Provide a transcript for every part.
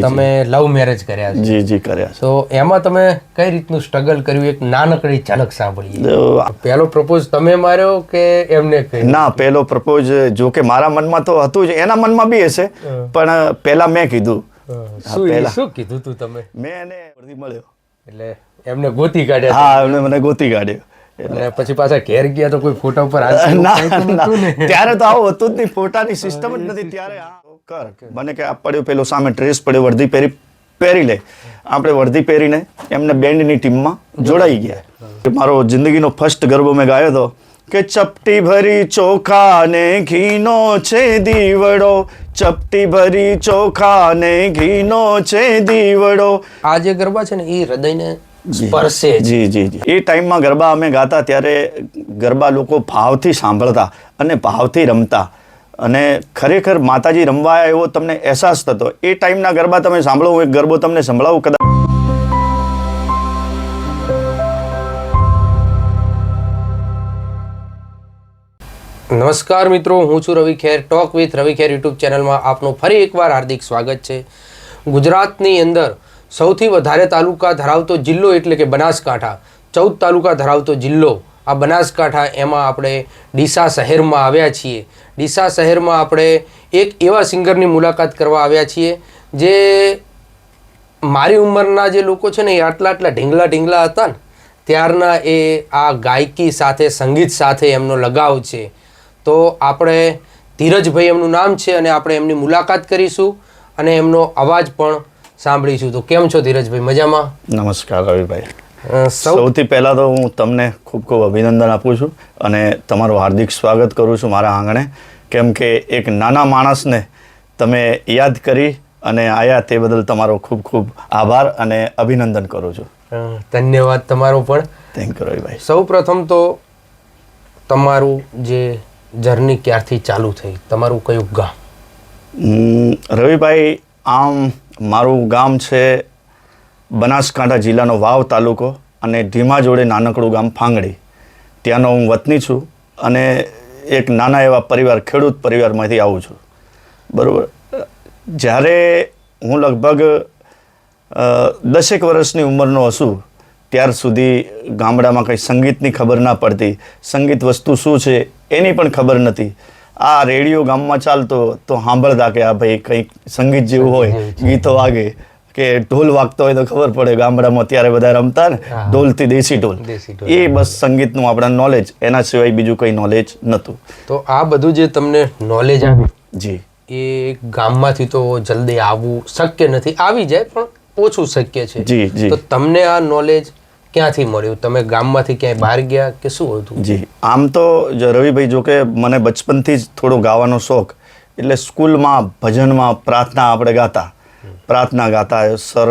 તમે love marriage કર્યા છે. જી જી કર્યા તો એમાં તમે કઈ રીતનું સ્ટ્રગલ કર્યું? એક નાનકડી ઝલક સાંભળીએ. પહેલો પ્રપોઝ તમે માર્યો કે એમને ના પહેલો પ્રપોઝ જો કે મારા મનમાં તો હતું જ. એના મનમાં બી હશે. પણ પહેલા મેં કીધું. શું શું કીધું તું તમે? મેં એને મળ્યો. એટલે એમને ગોતી કાઢ્યા હા એમને મને ગોતી કાઢ્યો. એટલે પછી પાછા ઘેર ગયા તો કોઈ ફોટા ઉપર. ત્યારે તો આવું હતું જ નહીં. ફોટાની સિસ્ટમ જ નથી. ત્યારે કર. મને કે આ પડ્યું પેલો સામે ડ્રેસ પડ્યો વર્દી પહેરી પહેરી લે. આપણે વર્દી પહેરીને એમને બેન્ડની ટીમમાં જોડાઈ ગયા. મારો જિંદગીનો ફર્સ્ટ ગરબો મેં ગાયો હતો કે ચપટી ભરી ચોખા ને ઘીનો છે દીવડો. ચપટી ભરી ચોખા ને ઘીનો છે દીવડો. આ જે ગરબા છે ને એ હૃદયને સ્પર્શે જી જી જી. એ ટાઈમમાં ગરબા અમે ગાતા ત્યારે ગરબા લોકો ભાવથી સાંભળતા અને ભાવથી રમતા. અને ખરેખર માતાજી રમવા એવો તમને અહેસાસ થતો, એ ટાઈમના ગરબા તમે સાંભળો, હું એક ગરબો તમને સંભળાવું કદાચ. નમસ્કાર મિત્રો, હું છું Ravi Kher talk with Ravi Kher YouTube ચેનલમાં આપનું ફરી એકવાર હાર્દિક સ્વાગત છે. ગુજરાતની અંદર સૌથી વધારે તાલુકા ધરાવતો જિલ્લો એટલે કે બનાસકાંઠા, ચૌદ તાલુકા ધરાવતો જિલ્લો આ બનાસકાંઠા એમાં આપણે ડીસા શહેરમાં આવ્યા છીએ. ડીસા શહેરમાં આપણે એક એવા સિંગરની મુલાકાત કરવા આવ્યા છીએ, જે મારી ઉંમરના જે લોકો છે ને એ આટલા આટલા ઢીંગલા ઢીંગલા હતા ને, ત્યારના એ આ ગાયકી સાથે, સંગીત સાથે એમનો લગાવ છે. તો આપણે ધીરજભાઈ એમનું નામ છે અને આપણે એમની મુલાકાત કરીશું અને એમનો અવાજ પણ સાંભળીશું. તો કેમ છો ધીરજભાઈ? મજામાં? નમસ્કાર રવિભાઈ. સૌથી પહેલાં તો હું તમને ખૂબ ખૂબ અભિનંદન આપું છું અને તમારું હાર્દિક સ્વાગત કરું છું મારા આંગણે. કેમ કે એક નાના માણસને તમે યાદ કરી અને આયા તે બદલ તમારો ખૂબ ખૂબ આભાર અને અભિનંદન કરું છું. ધન્યવાદ તમારો પણ. થેન્ક યુ રવિભાઈ સૌ પ્રથમ તો તમારું જે જર્ની ક્યારથી ચાલુ થઈ તમારું કયું ગામ? રવિભાઈ આમ મારું ગામ છે બનાસકાંઠા જિલ્લાનો વાવ તાલુકો અને ધીમા જોડે નાનકડું ગામ ફાંગડી. ત્યાંનો હું વતની છું અને એક નાના એવા પરિવાર, ખેડૂત પરિવારમાંથી આવું છું. બરાબર? જ્યારે હું લગભગ દસેક વર્ષની ઉંમરનો હશું, ત્યાર સુધી ગામડામાં કંઈ સંગીતની ખબર ના પડતી. સંગીત વસ્તુ શું છે એની પણ ખબર નથી આ રેડિયો ગામમાં ચાલતો તો સાંભળતા કે આ ભાઈ કંઈક સંગીત જેવું હોય, ગીતો વાગે. કે ઢોલ વાગતો હોય તો ખબર પડે ગામડામાં ત્યારે બધા રમતા ને ઢોલથી દેશી ઢોલ. એ બસ સંગીતનું આપણા નોલેજ એના સિવાય બીજું કંઈ નોલેજ નહોતું. તો આ બધું જે તમને નોલેજ આવ્યું જી. એ ગામમાંથી તો જલ્દી આવવું શક્ય નથી. આવી જાય પણ ઓછું શક્ય છે. જી, જી. તો તમને આ નોલેજ ક્યાંથી મળ્યું? તમે ગામમાંથી ક્યાંય બહાર ગયા કે શું હતું? જી. આમ તો રવિભાઈ જો કે મને બચપનથી જ થોડો ગાવાનો શોખ. એટલે સ્કૂલમાં ભજનમાં પ્રાર્થના આપણે ગાતા. પ્રાર્થના ગાતા સર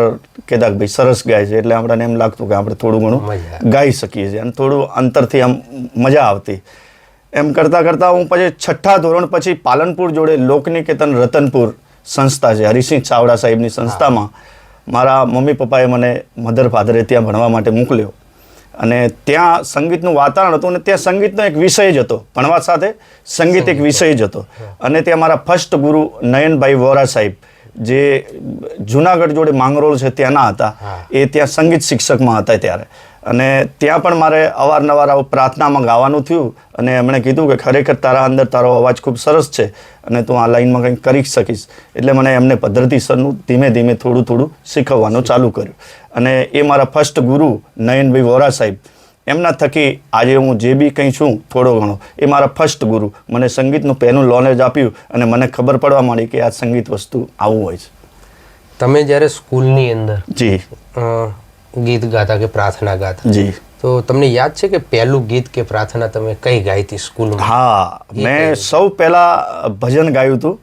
કહેતા કે ભાઈ સરસ ગાય છે. એટલે આપણને એમ લાગતું કે આપણે થોડું ઘણું ગાઈ શકીએ છીએ. અને થોડું અંતરથી આમ મજા આવતી. એમ કરતાં કરતાં હું પછી છઠ્ઠા ધોરણ પછી પાલનપુર જોડે લોકનિકેતન રતનપુર સંસ્થા છે હરિસિંહ ચાવડા સાહેબની સંસ્થામાં મારા મમ્મી પપ્પાએ મને મધર ફાધરે ત્યાં ભણવા માટે મોકલ્યો. અને ત્યાં સંગીતનું વાતાવરણ હતું અને ત્યાં સંગીતનો એક વિષય જ હતો ભણવા સાથે સંગીત એક વિષય જ હતો. અને ત્યાં મારા ફર્સ્ટ ગુરુ નયનભાઈ વોરા સાહેબ જે જુનાગઢ જોડે માંગરોળ છે ત્યાંના હતા એ ત્યાં સંગીત શિક્ષકમાં હતા ત્યારે. અને ત્યાં પણ મારે અવારનવાર આવું પ્રાર્થનામાં ગાવાનું થયું અને એમણે કીધું કે ખરેખર તારા અંદર તારો અવાજ ખૂબ સરસ છે અને તું આ લાઈનમાં કંઈક કરી શકીશ. એટલે મને એમને પદ્ધતિસરનું ધીમે ધીમે થોડું થોડું શીખવવાનું ચાલુ કર્યું. અને એ મારા ફર્સ્ટ ગુરુ નયનભાઈ વોરા સાહેબ એમના થકી આજે હું જે બી કંઈ છું થોડો ઘણો. એ મારા ફર્સ્ટ ગુરુ. મને સંગીતનું પહેલું નોલેજ આપ્યું અને મને ખબર પડવા માંડી કે આ સંગીત વસ્તુ આવું હોય છે. તમે જ્યારે સ્કૂલની અંદર જી. ગીત ગાતા કે પ્રાર્થના ગાતા જી. તો તમને યાદ છે કે પહેલું ગીત કે પ્રાર્થના તમે કઈ ગાઈ હતી સ્કૂલમાં? હા મેં સૌ પહેલાં ભજન ગાયું હતું.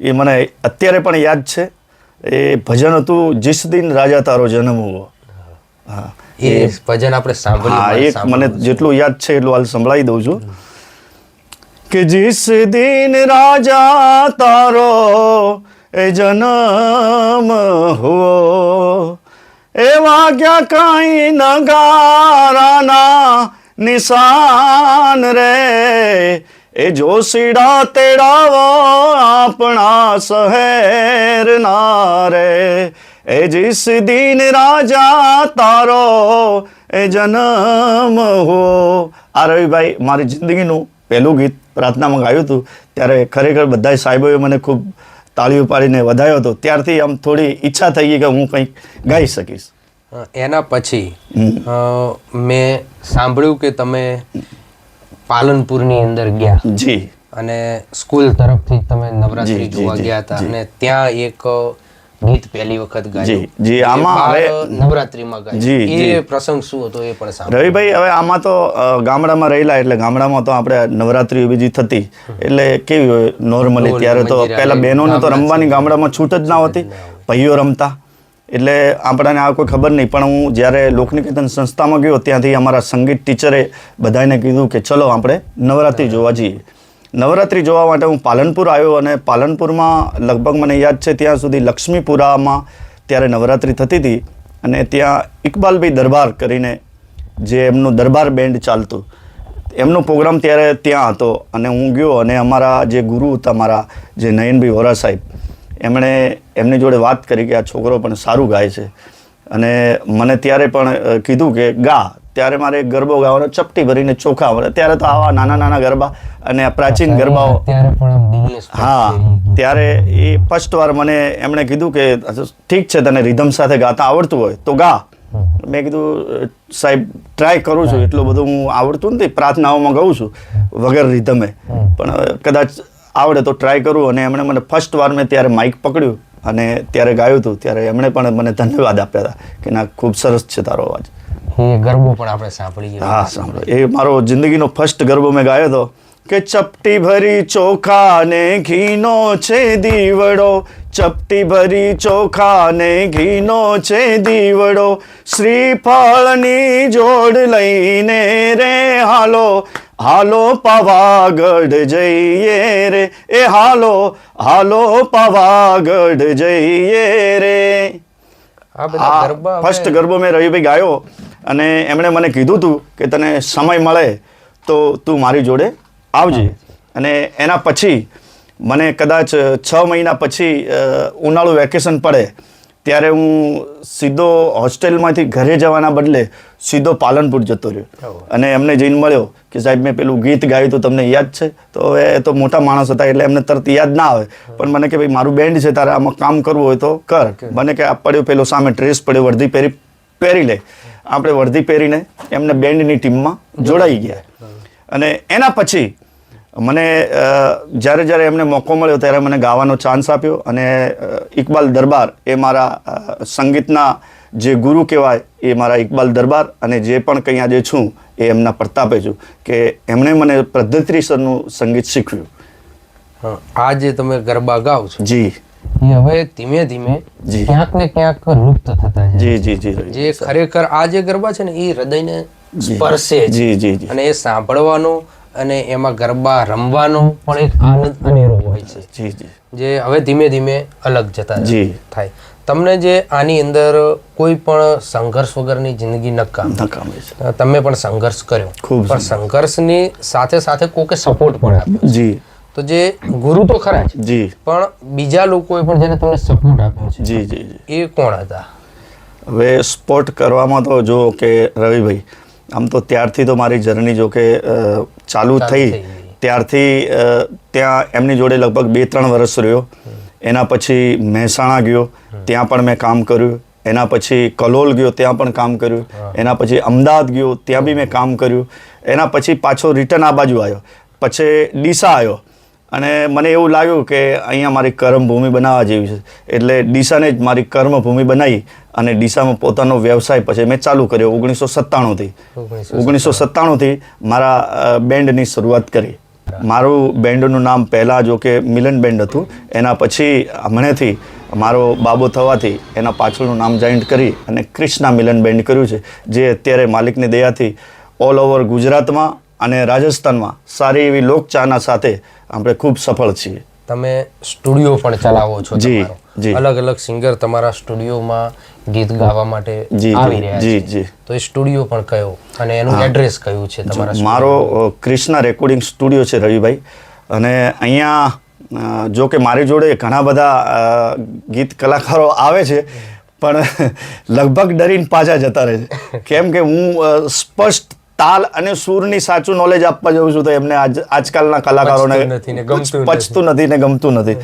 એ મને અત્યારે પણ યાદ છે. એ ભજન હતું જીસ દિન રાજા તારો જન્મ હુઓ હા. એ ભજન આપણે સાંભળ્યું એક મને જેટલું યાદ છે એટલું હાલ સંભળાવી દઉં છું. કે જીસ દિન રાજા તારો એ જન્મ હુઓ એ વાગ્યા કાંઈ નગારાના નિશાન રે. એ જોશીડા તેડાવો આપણા શહેર ના રે. એ જીસ દિન રાજા તારો એ જન્મ હો. આ રવિભાઈ મારી જિંદગીનું પહેલું ગીત પ્રાર્થનામાં ગાયું હતું. ત્યારે ખરેખર બધા સાહેબોએ મને ખૂબ તાળીઓ પાડીને વધાયો હતો. ત્યારથી આમ થોડી ઈચ્છા થઈ ગઈ કે હું કંઈક ગાઈ શકીશ. એના પછી મેં સાંભળ્યું કે તમે પાલનપુરની અંદર ગયા. જી. અને સ્કૂલ તરફથી તમે નવરાત્રી જોવા ગયા હતા અને ત્યાં એક ગીત પહેલી વખત ગાયું. જી, જી, આમાં હવે- નવરાત્રીમાં ગાયું. જી, એ પ્રસંગ શું હતો એ પણ રવિભાઈ હવે આમાં તો ગામડામાં રહેલા એટલે ગામડામાં તો આપણે નવરાત્રી બીજી થતી. એટલે કેવી હોય નોર્મલી ત્યારે તો પહેલા બહેનોને તો રમવાની ગામડામાં છૂટ જ ના હોતી. ભાઈઓ રમતા. એટલે આપણાને આ કોઈ ખબર નહીં પણ હું જ્યારે લોકનિકેતન સંસ્થામાં ગયો ત્યાંથી અમારા સંગીત ટીચરે બધાને કીધું કે ચલો આપણે નવરાત્રી જોવા જઈએ. નવરાત્રી જોવા માટે હું પાલનપુર આવ્યો અને પાલનપુરમાં લગભગ મને યાદ છે ત્યાં સુધી લક્ષ્મીપુરામાં ત્યારે નવરાત્રિ થતી હતી અને ત્યાં ઇકબાલભાઈ દરબાર કરીને જે એમનું દરબાર બેન્ડ ચાલતું, એમનો પ્રોગ્રામ ત્યારે ત્યાં હતો અને હું ગયો અને અમારા જે ગુરુ હતા, મારા જે નયનભાઈ વોરા સાહેબ, એમણે એમની જોડે વાત કરી કે આ છોકરો પણ સારું ગાય છે. અને મને ત્યારે પણ કીધું કે ગા ત્યારે મારે ગરબો ગાવાનો ચપટી ભરીને ચોખા મળે ત્યારે તો આવા નાના નાના ગરબા અને પ્રાચીન ગરબાઓ હા. ત્યારે એ ફર્સ્ટ વાર મને એમણે કીધું કે ઠીક છે તને રિધમ સાથે ગાતા આવડતું હોય તો ગા. મેં કીધું સાહેબ ટ્રાય કરું છું એટલું બધું હું આવડતું નથી પ્રાર્થનાઓમાં ગાઉં છું વગર રિધમે પણ કદાચ આવડે તો ટ્રાય કરું અને એમણે મને ફર્સ્ટ વાર મેં ત્યારે માઇક પકડ્યું અને ત્યારે ગાયું હતું. ત્યારે એમણે પણ મને ધન્યવાદ આપ્યા હતા કે ના ખૂબ સરસ છે તારો અવાજ. એ ગરબો પણ આપણે સાંભળીએ હા સાંભળો એ મારો જિંદગીનો ફર્સ્ટ ગરબો મેં ગાયો હતો કે ચપટી ભરી ચોખા ને ઘીનો છે દીવડો. ચપટી ભરી ચોખા ને ઘીનો છે દીવડો. શ્રીફળની જોડ લઈને રે હાલો. હાલો પાવાગઢ જઈએ રે. એ હાલો હાલો પાવાગઢ જઈએ રે. ફર્સ્ટ ગરબો મેં રવિભાઈ ગાયો. અને એમણે મને કીધું હતું કે તને સમય મળે તો તું મારી જોડે આવજે. અને એના પછી મને કદાચ છ મહિના પછી ઉનાળુ વેકેશન પડે ત્યારે હું સીધો હોસ્ટેલમાંથી ઘરે જવાના બદલે સીધો પાલનપુર જતો રહ્યો. અને એમને જઈને મળ્યો કે સાહેબ મેં પેલું ગીત ગાયું તો તમને યાદ છે? તો હવે એ તો મોટા માણસ હતા એટલે એમને તરત યાદ ના આવે. પણ મને કે ભાઈ મારું બેન્ડ છે તારે આમાં કામ કરવું હોય તો કર. મને કે આ પડ્યો પેલો સામે ડ્રેસ પડ્યો વર્ધી પહેરી પહેરી લે. આપણે વર્ધી પહેરીને એમને બેન્ડની ટીમમાં જોડાઈ ગયા. અને એના પછી મને જ્યારે જ્યારે એમને મોકો મળ્યો ત્યારે મને ગાવાનો ચાન્સ આપ્યો અને ઇકબાલ દરબાર એ મારા સંગીતના જે ગુરુ કહેવાય એ મારા ઇકબાલ દરબાર અને જે પણ કંઈ આજે છું એ એમના પ્રતાપે છું કે એમણે મને પદ્ધતિસરનું સંગીત શીખવ્યું. આ જે તમે ગરબા ગાઓ છો જી. એ હવે ધીમે ધીમે ક્યાંક ને ક્યાંક લુપ્ત થતા જાય જી જી જી જે. ખરેખર આ જે ગરબા છે ને એ હૃદયને સ્પર્શે જી. જી જી અને એ સાંભળવાનો અને એમાં ગરબા રમવાનો પણ એક આનંદ અનેરો હોય છે. જી જી. જે હવે ધીમે ધીમે અલગ જતા. થાય. તમને જે આની અંદર કોઈ પણ સંઘર્ષ વગરની જિંદગી નકામ. નકામ છે. તમે પણ સંઘર્ષ કર્યો. પણ સંઘર્ષની સાથે સાથે કોકે સપોર્ટ પણ આપ્યો જી. તો જે ગુરુ તો ખરા છે જી. પણ બીજા લોકોએ પણ જેને તમને સપોર્ટ આપ્યો છે. જી જી જી. એ કોણ હતા? હવે સ્પોર્ટ કરવામાં તો જો કે રવિભાઈ આમ તો ત્યારથી તો મારી જર્ની જો કે ચાલુ થઈ. થઈ. ત્યારથી ત્યાં એમની જોડે લગભગ બે ત્રણ વર્ષ રહ્યો. એના પછી મહેસાણા ગયો. ત્યાં પણ મેં કામ કર્યું. એના પછી કલોલ ગયો ત્યાં પણ કામ કર્યું. એના પછી અમદાવાદ ગયો ત્યાં બી મેં કામ કર્યું. એના પછી પાછો રિટર્ન આ બાજુ આવ્યો. પછી ડીસા આવ્યો. અને મને એવું લાગ્યું કે અહીંયા મારી કર્મભૂમિ બનાવવા જેવી છે. એટલે ડીસાને જ મારી કર્મભૂમિ બનાવી અને ડીસામાં પોતાનો વ્યવસાય પછી મેં ચાલુ કર્યો ઓગણીસો સત્તાણુંથી. ઓગણીસો સત્તાણુંથી મારા બેન્ડની શરૂઆત કરી. મારું બેન્ડનું નામ પહેલાં જો કે મિલન બેન્ડ હતું. એના પછી હમણાંથી મારો બાબો થવાથી એના પાછળનું નામ જોઈન્ટ કરી અને ક્રિષ્ના મિલન બેન્ડ કર્યું છે. જે અત્યારે માલિકની દયાથી ઓલ ઓવર ગુજરાતમાં અને રાજસ્થાનમાં સારી એવી લોકચાહના સાથે આપણે ખૂબ સફળ છીએ તમે સ્ટુડિયો પણ ચલાવો છો જી. જી. અલગ અલગ સિંગર તમારા સ્ટુડિયોમાં ગીત ગાવા માટે આવી રહ્યા જી, છે જી. તો એ સ્ટુડિયો પણ કયો અને એનું એડ્રેસ કયું છે તમારા મારો ક્રિષ્ના રેકોર્ડિંગ સ્ટુડિયો છે રવિભાઈ અને અહીંયા જો કે મારી જોડે ઘણા બધા ગીત કલાકારો આવે છે પણ લગભગ ડરીને પાછા જતા રહે છે કેમ કે હું સ્પષ્ટ તાલ અને સૂરની સાચું નોલેજ આપવા જવું છું તો એમને આજ આજકાલના કલાકારોને પચતું નથી ને ગમતું નથી. પચતું નથી ને ગમતું નથી.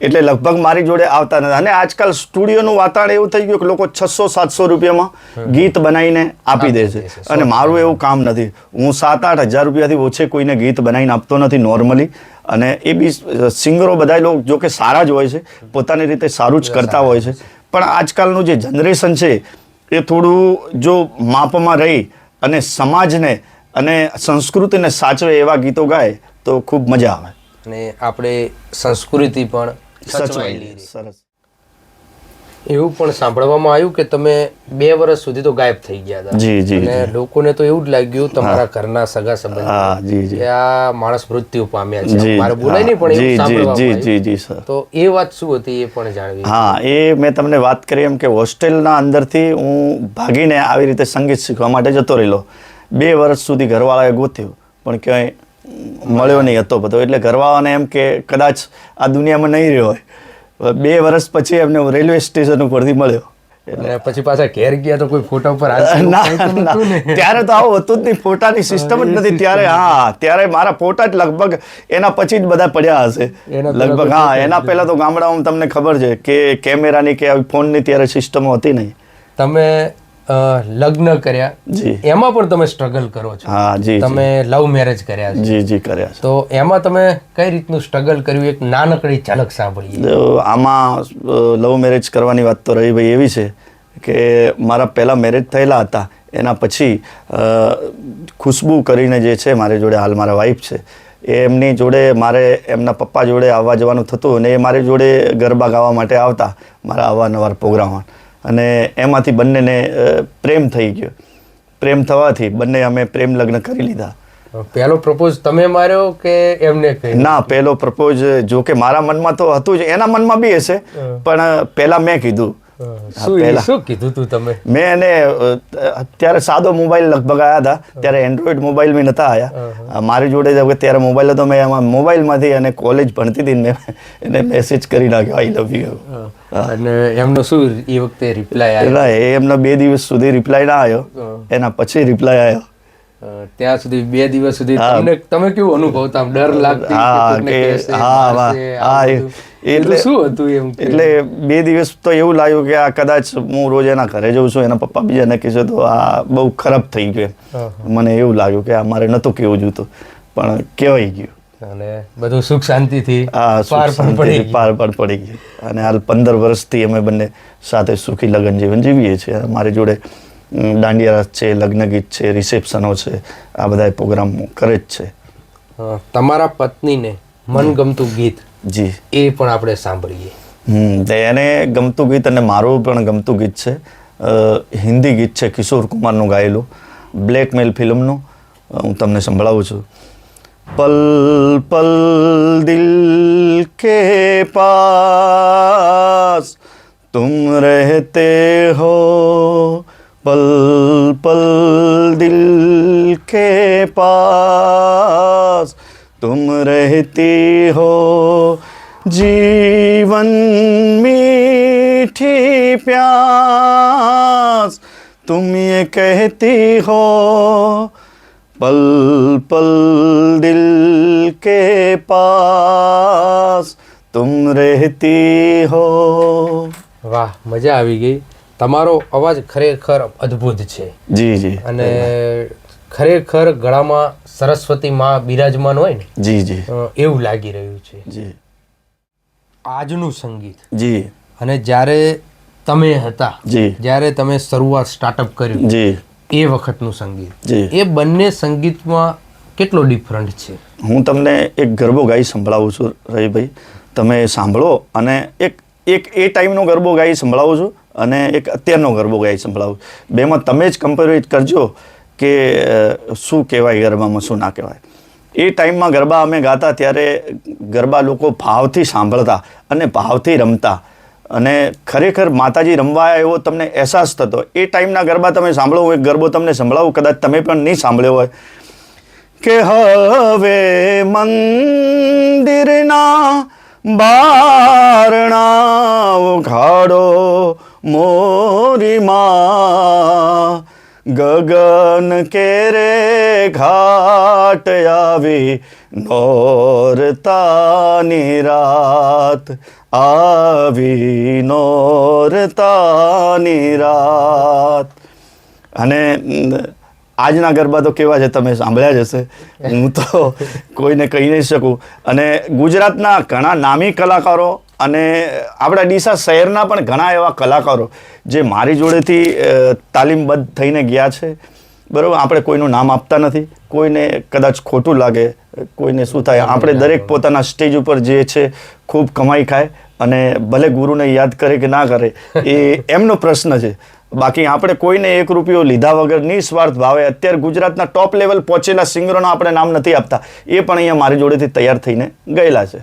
એટલે લગભગ મારી જોડે આવતા નથી. અને આજકાલ સ્ટુડિયોનું વાતાવરણ એવું થઈ ગયું કે લોકો છસો સાતસો રૂપિયામાં ગીત બનાવીને આપી દે છે. અને મારું એવું કામ નથી. હું સાત આઠ હજાર રૂપિયાથી ઓછે કોઈને ગીત બનાવીને આપતો નથી નોર્મલી અને એ બી સિંગરો બધા લોકો જો કે સારા જ હોય છે. પોતાની રીતે સારું જ કરતા હોય છે. પણ આજકાલનું જે જનરેશન છે એ થોડું જો માપમાં રહી અને સમાજને અને સંસ્કૃતિને સાચવે એવા ગીતો ગાય તો ખૂબ મજા આવે. અને આપણે સંસ્કૃતિ પણ સચવાયેલી સરસ. એવું પણ સાંભળવામાં આવ્યું કે તમે બે વર્ષ સુધી તો ગાયબ થઈ ગયા હતા. જી, જી, અને લોકોને તો એવું જ લાગ્યું તમારા ઘરના સગા સંબંધ હા જી જી. કે આ માણસ મૃત્યુ પામ્યા છે. મારે બોલાય નહીં પણ એવું સાંભળવામાં જી જી જી સર. તો એ વાત શું હતી એ પણ જાણવી હા એ મેં તમને વાત કરી એમ કે હોસ્ટેલના અંદરથી હું ભાગીને આવી રીતે સંગીત શીખવા માટે જતો રહેલો. બે વર્ષ સુધી ઘરવાળાએ ગોત્યું પણ ક્યાંય મળ્યો નહીં હતો બધો. એટલે ઘરવાળાને એમ કે કદાચ આ દુનિયામાં નહીં રહ્યો હોય. બે વર્ષ પછી એમને રેલવે સ્ટેશન ઉપરથી મળ્યો. એટલે પછી પાછા ઘેર ગયા તો કોઈ ફોટા ઉપર? ત્યારે તો આવું હતું જ નહીં. ફોટાની સિસ્ટમ જ નથી. ત્યારે હા ત્યારે મારા ફોટા જ લગભગ એના પછી જ બધા પડ્યા હશે. લગભગ હા એના પહેલા તો ગામડામાં તમને ખબર છે કે કેમેરાની કે ફોનની ત્યારે સિસ્ટમો હતી નહીં. તમે લગ્ન કર્યા. જી. એમાં પણ તમે સ્ટ્રગલ કરો છો. હા જી. તમે લવ મેરેજ કર્યા છે. જી જી કર્યા છે. તો એમાં તમે કઈ રીતનું સ્ટ્રગલ કર્યું? એક નાનકડી ઝલક સાંભળીએ. આમાં લવ મેરેજ કરવાની વાત તો રહી ભાઈ એવી છે કે મારા પહેલાં મેરેજ થયેલા હતા. એના પછી ખુશ્બુ કરીને જે છે મારી જોડે હાલ મારા વાઈફ છે. એ એમની જોડે મારે એમના પપ્પા જોડે આવવા જવાનું થતું અને એ મારી જોડે ગરબા ગાવા માટે આવતા મારા અવારનવાર પ્રોગ્રામમાં અને એમાંથી બંનેને પ્રેમ થઈ ગયો. પ્રેમ થવાથી બંને અમે પ્રેમ લગ્ન કરી લીધા. પહેલો પ્રપોઝ તમે માર્યો કે એમને ના પહેલો પ્રપોઝ જો કે મારા મનમાં તો હતું જ એના મનમાં બી હશે. પણ પહેલા મેં કીધું. શું કીધું તું તમે? મેં એને અત્યારે સાદો મોબાઈલ લગભગ આવ્યા હતા. ત્યારે એન્ડ્રોઈડ મોબાઈલ મેં નતા આવ્યા મારી જોડે ત્યારે મોબાઈલ હતો. મેં એમાં મોબાઈલમાંથી અને કોલેજ ભણતી હતી મેં એને મેસેજ કરી નાખ્યો આઈ લવ યુ અને એમનો શું એ વખતે રિપ્લાય આવ્યો એમનો બે દિવસ સુધી રિપ્લાય ના આવ્યો એના પછી રિપ્લાય આવ્યો ત્યાં સુધી બે દિવસ સુધી તમને તમે કેવું અનુભવતા ડર લાગતી હા, કે હા, હા, એટલે- શું હતું એમ એટલે બે દિવસ તો એવું લાગ્યું કે આ કદાચ હું રોજ એના ઘરે જઉં છું એના પપ્પા બીજાને કહેશે તો આ બહુ ખરાબ થઈ ગયું મને એવું લાગ્યું કે આ મારે નહોતું કેવું જોતું પણ કહેવાય ગયું. અને બધું સુખ શાંતિથી પાર પણ પડી પાર પણ પડી ગયું. અને હાલ પંદર વર્ષથી અમે બંને સાથે સુખી લગ્ન જીવન જીવીએ છીએ. મારી જોડે દાંડિયા રાસ છે લગ્ન ગીત છે રિસેપ્શનો છે આ બધા પ્રોગ્રામ કરે જ છે. તમારા પત્નીને મનગમતું ગીત જી. એ પણ આપણે સાંભળીએ. હમ એને ગમતું ગીત અને મારું પણ ગમતું ગીત છે. હિન્દી ગીત છે કિશોર કુમારનું ગાયેલું બ્લેકમેલ ફિલ્મનું. હું તમને સંભળાવું છું. પલ પલ દિલ કે પાસ તુમ રહેતે હો पल पल दिल के पास तुम रहती हो जीवन मीठी प्यास तुम ये कहती हो पल पल दिल के पास तुम रहती हो વાહ મજા આવી ગઈ તમારો અવાજ ખરેખર અદ્ભુત છે. જી જી. અને ખરેખર ગળામાં સરસ્વતી માં બિરાજમાન હોય ને જી જી. એવું લાગી રહ્યું છે. જી. આજનું સંગીત. જી. અને જ્યારે તમે હતા જી. જ્યારે તમે શરૂઆત સ્ટાર્ટઅપ કર્યું જી. એ વખતનું સંગીત. જી. એ બંને સંગીતમાં કેટલો ડિફરન્ટ છે? હું તમને એક ગરબો ગાઈ સંભળાવું છું રવિભાઈ. તમે સાંભળો અને એક એક એ ટાઈમનો ગરબો ગાઈ સંભળાવું છું. અને એક અત્યારનો ગરબો ગાઈ સંભળાવું બેમાં તમે જ કમ્પેરિઝ કરજો કે શું કહેવાય ગરબામાં, શું ના કહેવાય. એ ટાઈમમાં ગરબા અમે ગાતા ત્યારે ગરબા લોકો ભાવથી સાંભળતા અને ભાવથી રમતા. અને ખરેખર માતાજી રમવા એવો તમને અહેસાસ થતો. એ ટાઈમના ગરબા તમે સાંભળો એક ગરબો તમને સંભળાવું, કદાચ તમે પણ નહીં સાંભળ્યો હોય. કે હવે મંદિરના બારણા ઉઘાડો મોરી માં ગગન કેરે ઘાટ આવી નોરતાની રાત આવી નોરતાની રાત. અને આજના ગરબા તો કેવા છે તમે સાંભળ્યા જ હશે. હું તો કોઈને કહી નહીં શકું. અને ગુજરાતના ઘણા નામી કલાકારો અને આપણા ડીસા શહેરના પણ ઘણા એવા કલાકારો જે મારી જોડેથી તાલીમબદ્ધ થઈને ગયા છે. બરાબર? આપણે કોઈનું નામ આપતા નથી. કોઈને કદાચ ખોટું લાગે કોઈને શું થાય. આપણે દરેક પોતાના સ્ટેજ ઉપર જે છે ખૂબ કમાઈ ખાય અને ભલે ગુરુને યાદ કરે કે ના કરે એ એમનો પ્રશ્ન છે. બાકી આપણે કોઈને એક રૂપિયો લીધા વગર નિસ્વાર્થ ભાવે અત્યારે ગુજરાતના ટોપ લેવલ પહોંચેલા સિંગરોના આપણે નામ નથી આપતા. એ પણ અહીંયા મારી જોડેથી તૈયાર થઈને ગયેલા છે.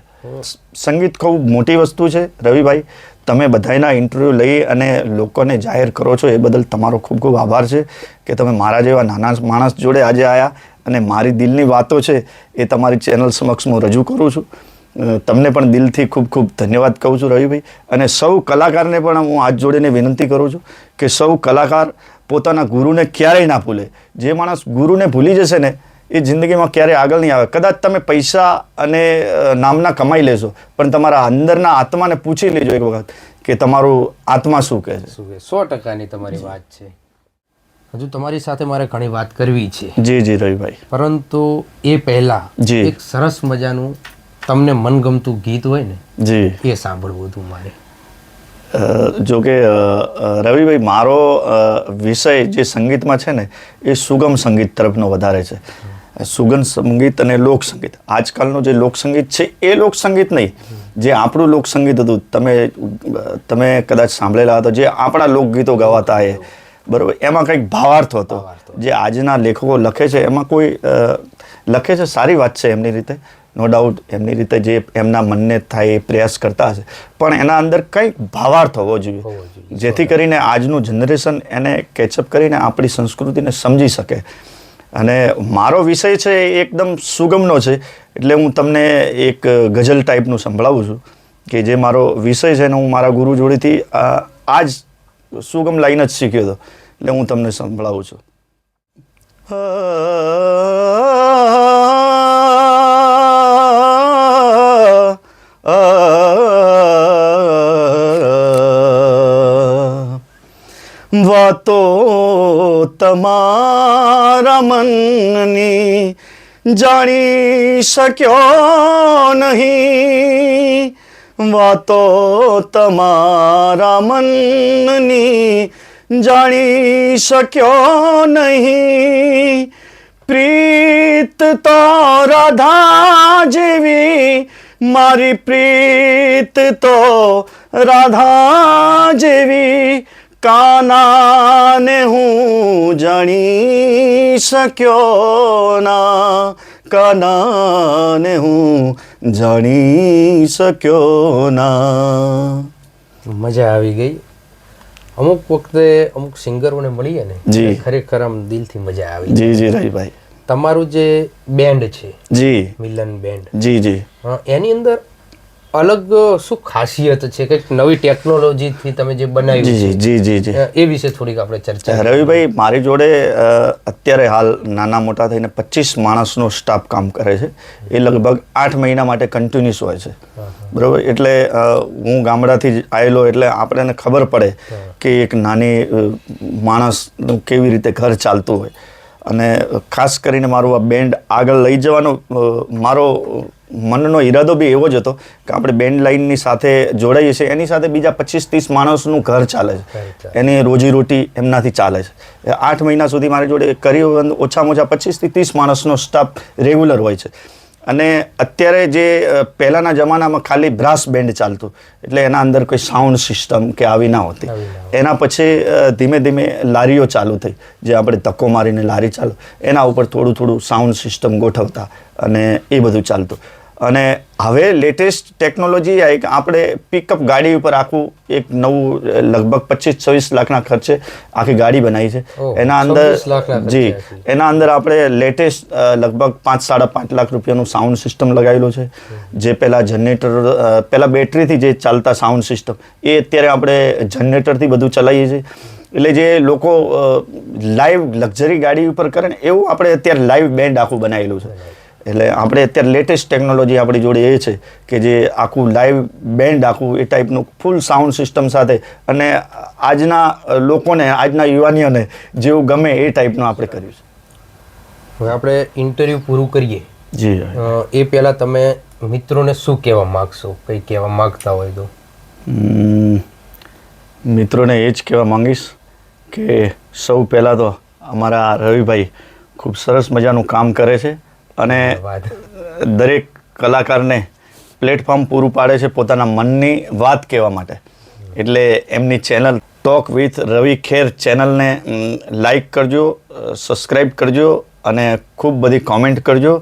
સંગીત ખૂબ મોટી વસ્તુ છે. રવિભાઈ, તમે બધાના ઇન્ટરવ્યૂ લઈ અને લોકોને જાહેર કરો છો એ બદલ તમારો ખૂબ ખૂબ આભાર છે કે તમે મારા જેવા નાના માણસ જોડે આજે આવ્યા અને મારી દિલની વાતો છે એ તમારી ચેનલ સમક્ષ હું રજૂ કરું છું. તમને પણ દિલથી ખૂબ ખૂબ ધન્યવાદ કહું છું રવિભાઈ. અને સૌ કલાકારને પણ હું હાથ જોડીને વિનંતી કરું છું કે સૌ કલાકાર પોતાના ગુરુને ક્યારેય ના ભૂલે. જે માણસ ગુરુને ભૂલી જશે ને એ જિંદગીમાં ક્યારેય આગળ નહીં આવે. કદાચ તમે પૈસા અને નામના કમાઈ લેશો પણ તમારા અંદરના આત્માને પૂછી લેજો એક વખત કે તમારું આત્મા શું કહે છે. શું કહે? સો ટકાની તમારી વાત છે. હજુ તમારી સાથે મારે ઘણી વાત કરવી છે. જી જી રવિભાઈ. પરંતુ એ પહેલા જી. એક સરસ મજાનું તમને મનગમતું ગીત હોય ને જી. એ સાંભળવું હતું મારે. જો કે રવિભાઈ મારો વિષય જે સંગીતમાં છે ને એ સુગમ સંગીત તરફનો વધારે છે. સુગમ સંગીત અને લોકસંગીત. આજકાલનું જે લોકસંગીત છે એ લોકસંગીત નહીં. જે આપણું લોકસંગીત હતું તમે તમે કદાચ સાંભળેલા હતા જે આપણા લોકગીતો ગવાતા એ બરાબર? એમાં કંઈક ભાવાર્થ હતો. જે આજના લેખકો લખે છે એમાં કોઈ લખે છે સારી વાત છે એમની રીતે. નો ડાઉટ એમની રીતે જે એમના મનને થાય એ પ્રયાસ કરતા હશે. પણ એના અંદર કંઈક ભાવાર્થ હોવો જોઈએ. જેથી કરીને આજનું જનરેશન એને કેચઅપ કરીને આપણી સંસ્કૃતિને સમજી શકે. અને મારો વિષય છે એકદમ સુગમનો છે. એટલે હું તમને એક ગઝલ ટાઈપનું સંભળાવું છું કે જે મારો વિષય છે ને હું મારા ગુરુ જોડેથી આ જ સુગમ લાઈન જ શીખ્યો હતો. એટલે હું તમને સંભળાવું છું. વાતો તમારા મનની જાણી શક્યો નહીં. વાતો તમારા મનની જાણી શક્યો નહીં. પ્રીત તો રાધા જેવી મારી પ્રીત તો રાધા જેવી. કાનાને હું જાણી શક્યો ના કાનાને હું જાણી શક્યો ના. મજા આવી ગઈ. અમુક વખતે અમુક સિંગરોને મળીએ ને જી. ખરેખર આમ દિલથી મજા આવી જી જી રહીભાઈ તમારું જે બેન્ડ છે જી. મિલન બેન્ડ જી જી. એની અંદર અલગ શું ખાસિયત છે? કે નવી ટેકનોલોજીથી તમે જે બનાવી બનાવ્યું જી જી જી જી એ વિશે થોડીક આપણે ચર્ચા રવિભાઈ મારી જોડે અત્યારે હાલ નાના મોટા થઈને પચીસ માણસનો સ્ટાફ કામ કરે છે. એ લગભગ આઠ મહિના માટે કન્ટિન્યુઅસ હોય છે. બરાબર? એટલે હું ગામડાથી જ આવેલો એટલે આપણને ખબર પડે કે એક નાની માણસનું કેવી રીતે ઘર ચાલતું હોય. અને ખાસ કરીને મારું આ બેન્ડ આગળ લઈ જવાનો મારો મનનો ઈરાદો બી એવો જ હતો કે આપણે બેન્ડ લાઇનની સાથે જોડાઈએ છીએ. એની સાથે બીજા પચીસ ત્રીસ માણસનું ઘર ચાલે છે. એની રોજીરોટી એમનાથી ચાલે છે. આઠ મહિના સુધી મારી જોડે કર્યું ઓછામાં ઓછા પચીસથી ત્રીસ માણસનો સ્ટાફ રેગ્યુલર હોય છે. અને અત્યારે જે પહેલાંના જમાનામાં ખાલી બ્રાસ બેન્ડ ચાલતું એટલે એના અંદર કોઈ સાઉન્ડ સિસ્ટમ કે આવી ના હોતી. એના પછી ધીમે ધીમે લારીઓ ચાલુ થઈ જે આપણે ધક્કો મારીને લારી ચાલુ એના ઉપર થોડું થોડું સાઉન્ડ સિસ્ટમ ગોઠવતા અને એ બધું ચાલતું. અને હવે લેટેસ્ટ ટેકનોલોજી આ એક આપણે પિકઅપ ગાડી ઉપર આખું એક નવું લગભગ પચીસ છવ્વીસ લાખના ખર્ચે આખી ગાડી બનાવી છે. એના અંદર 26 લાખના ખર્ચે જી એના અંદર આપણે લેટેસ્ટ લગભગ પાંચ સાડા પાંચ લાખ રૂપિયાનું સાઉન્ડ સિસ્ટમ લગાવેલું છે. જે પહેલાં જનરેટર પહેલાં બેટરીથી જે ચાલતા સાઉન્ડ સિસ્ટમ એ અત્યારે આપણે જનરેટરથી બધું ચલાવીએ છીએ. એટલે જે લોકો લાઈવ લક્ઝરી ગાડી ઉપર કરે ને એવું આપણે અત્યારે લાઈવ બેન્ડ આખું બનાવેલું છે. એટલે આપણે અત્યારે લેટેસ્ટ ટેકનોલોજી આપણી જોડે એ છે કે જે આખું લાઈવ બેન્ડ આખું એ ટાઈપનું ફૂલ સાઉન્ડ સિસ્ટમ સાથે અને આજના લોકોને આજના યુવાનીઓને જેવું ગમે એ ટાઈપનું આપણે કર્યું છે. હવે આપણે ઇન્ટરવ્યૂ પૂરું કરીએ. જી એ પહેલાં તમે મિત્રોને શું કહેવા માગશો? કંઈ કહેવા માગતા હોય તો? મિત્રોને એ જ કહેવા માંગીશ કે સૌ પહેલાં તો અમારા રવિભાઈ ખૂબ સરસ મજાનું કામ કરે છે. અને દરેક કલાકારને પ્લેટફોર્મ પૂરું પાડે છે પોતાના મનની વાત કહેવા માટે. એટલે એમની channel talk with Ravi Kher ચેનલને લાઈક કરજો સબસ્ક્રાઈબ કરજો અને ખૂબ બધી કોમેન્ટ કરજો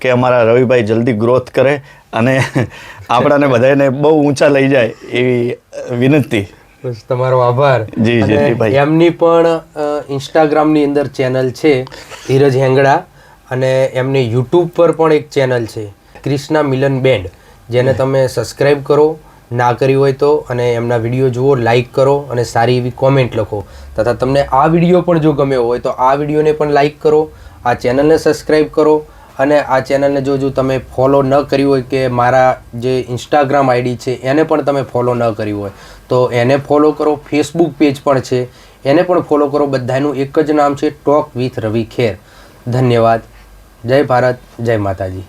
કે અમારા રવિભાઈ જલ્દી ગ્રોથ કરે અને આપણાને બધાને બહુ ઊંચા લઈ જાય એવી વિનંતી. તમારો આભાર. જી, જી, ભાઈ. એમની પણ ઇન્સ્ટાગ્રામની અંદર ચેનલ છે ધીરજ હેંગડા. અને એમની યુટ્યુબ પર પણ એક ચેનલ છે ક્રિષ્ના મિલન બેન્ડ જેને તમે સબસ્ક્રાઈબ કરો ના કરી હોય તો અને એમના વીડિયો જુઓ લાઈક કરો અને સારી એવી કોમેન્ટ લખો. તથા તમને આ વીડિયો પણ જો ગમ્યો હોય તો આ વિડીયોને પણ લાઈક કરો આ ચેનલને સબસ્ક્રાઈબ કરો અને આ ચેનલને જો જો તમે ફોલો ન કર્યું હોય કે મારા જે ઇન્સ્ટાગ્રામ આઈડી છે એને પણ તમે ફોલો ન કર્યું હોય તો એને ફોલો કરો. ફેસબુક પેજ પણ છે એને પણ ફોલો કરો. બધાનું એક જ નામ છે ટોક વિથ રવિ ખેર ધન્યવાદ. જય ભારત જય માતાજી.